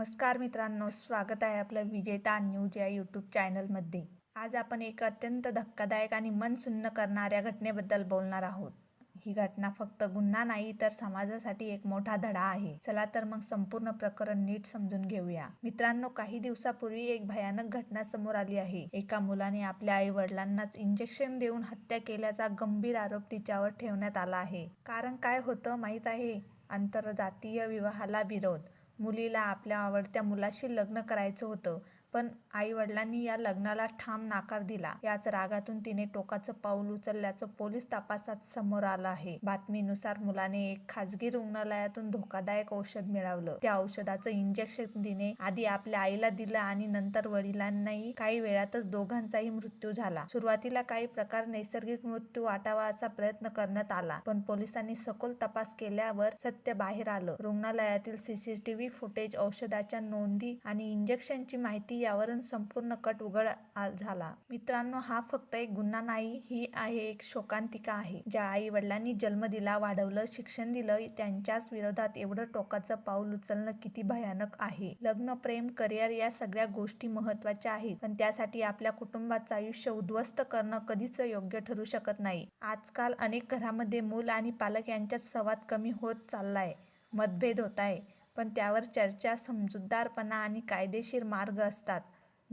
नमस्कार मित्रांनो स्वागत आहे आपलं विजेता न्यूज या यूट्यूब चॅनलमध्ये. आज आपण एक अत्यंत धक्कादायक आणि मन सुन्न करणाऱ्या घटनेबद्दल बोलणार आहोत. ही घटना फक्त गुन्हा नाही तर समाजासाठी एक मोठा धडा आहे. चला तर मग संपूर्ण प्रकरण नीट समजून घेऊया. मित्रांनो काही दिवसापूर्वी एक भयानक घटना समोर आली आहे. एका मुलाने आपल्या आई वडिलांनाच इंजेक्शन देऊन हत्या केल्याचा गंभीर आरोप तिच्यावर ठेवण्यात आला आहे. कारण काय होतं माहीत आहे? आंतरजातीय विवाहाला विरोध. मुलीला आपल्या आवडत्या मुलाशी लग्न करायचं होतं. पण आई वडिलांनी या लग्नाला ठाम नाकार दिला. याच रागातून तिने टोकाचं पाऊल उचलल्याचं पोलीस तपासात समोर आलं आहे. बातमीनुसार मुलाने एक खाजगी रुग्णालयातून धोकादायक औषध मिळवलं. त्या औषधाचं इंजेक्शन तिने आधी आपल्या आईला दिलं आणि नंतर वडिलांनाही काही वेळातच दोघांचाही मृत्यू झाला. सुरुवातीला काही प्रकार नैसर्गिक मृत्यू वाटावा असा प्रयत्न करण्यात आला पण पोलिसांनी सखोल तपास केल्यावर सत्य बाहेर आलं. रुग्णालयातील सीसीटीव्ही फुटेज औषधाच्या नोंदी आणि इंजेक्शनची माहिती यावरून संपूर्ण कट उघड झाला. मित्रांनो हा फक्त एक गुन्हा नाही ही आहे एक शोकांतिका आहे. ज्या आई वडिलांनी जन्म दिला वाढवलं शिक्षण दिलं त्यांच्याच विरोधात एवढं टोकाचं पाऊल उचलणं किती भयानक आहे. लग्न प्रेम करिअर या सगळ्या गोष्टी महत्त्वाच्या आहेत पण त्यासाठी आपल्या कुटुंबाचं आयुष्य उद्ध्वस्त करणं कधीच योग्य ठरू शकत नाही. आजकाल अनेक घरामध्ये मूल आणि पालक यांच्यात संवाद कमी होत चाललाय मतभेद होत आहे पण त्यावर चर्चा समजूतदारपणा आणि कायदेशीर मार्ग असतात.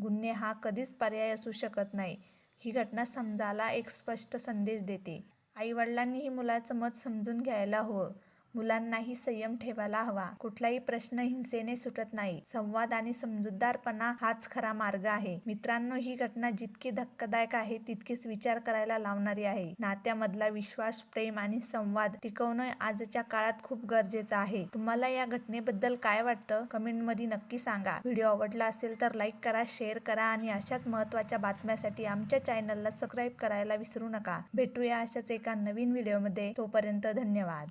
गुन्हे हा कधीच पर्याय असू शकत नाही. ही घटना समजायला एक स्पष्ट संदेश देते. आईवडिलांनीही मुलाचं मत समजून घ्यायला हवं. मुलांनाही संयम ठेवायला हवा. कुठलाही प्रश्न हिंसेने सुटत नाही. संवाद आणि समजूतदारपणा हाच खरा मार्ग आहे. मित्रांनो ही घटना जितकी धक्कादायक आहे तितकीच विचार करायला लावणारी आहे. नात्यामधला विश्वास प्रेम आणि संवाद टिकवणं आजच्या काळात खूप गरजेचं आहे. तुम्हाला या घटनेबद्दल काय वाटतं? कमेंटमध्ये नक्की सांगा. व्हिडिओ आवडला असेल तर लाईक करा शेअर करा आणि अशाच महत्त्वाच्या बातम्यासाठी आमच्या चॅनलला सबस्क्राईब करायला विसरू नका. भेटूया अशाच एका नवीन व्हिडिओमध्ये. तोपर्यंत धन्यवाद.